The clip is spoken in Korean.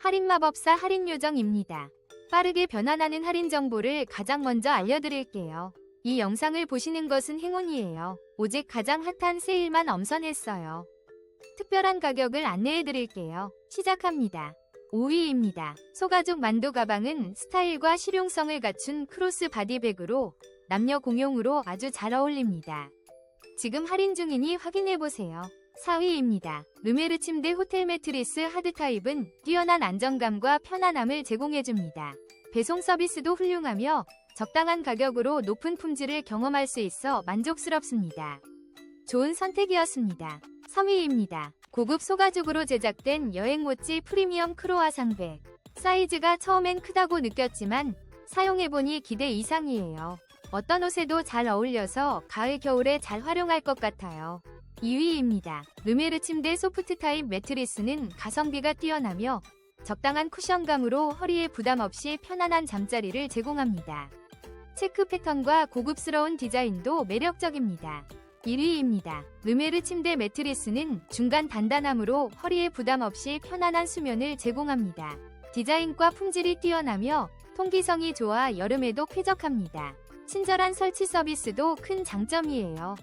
할인마법사 할인요정입니다. 빠르게 변환하는 할인 정보를 가장 먼저 알려드릴게요. 이 영상을 보시는 것은 행운이에요. 오직 가장 핫한 세일만 엄선했어요. 특별한 가격을 안내해드릴게요. 시작합니다. 5위입니다. 소가죽 만두 가방은 스타일과 실용성을 갖춘 크로스 바디백으로 남녀 공용으로 아주 잘 어울립니다. 지금 할인 중이니 확인해보세요. 4위입니다. 르메르 침대 호텔 매트리스 하드 타입은 뛰어난 안정감과 편안함을 제공해줍니다. 배송 서비스도 훌륭하며 적당한 가격으로 높은 품질을 경험할 수 있어 만족스럽습니다. 좋은 선택이었습니다. 3위입니다. 고급 소가죽으로 제작된 여행 모찌 프리미엄 크로아상 백. 사이즈가 처음엔 크다고 느꼈지만 사용해보니 기대 이상이에요. 어떤 옷에도 잘 어울려서 가을 겨울에 잘 활용할 것 같아요. 2위입니다. 르메르 침대 소프트 타입 매트리스는 가성비가 뛰어나며 적당한 쿠션감으로 허리에 부담 없이 편안한 잠자리를 제공합니다. 체크 패턴과 고급스러운 디자인도 매력적입니다. 1위입니다. 르메르 침대 매트리스는 중간 단단함으로 허리에 부담 없이 편안한 수면을 제공합니다. 디자인과 품질이 뛰어나며 통기성이 좋아 여름에도 쾌적합니다. 친절한 설치 서비스도 큰 장점이에요.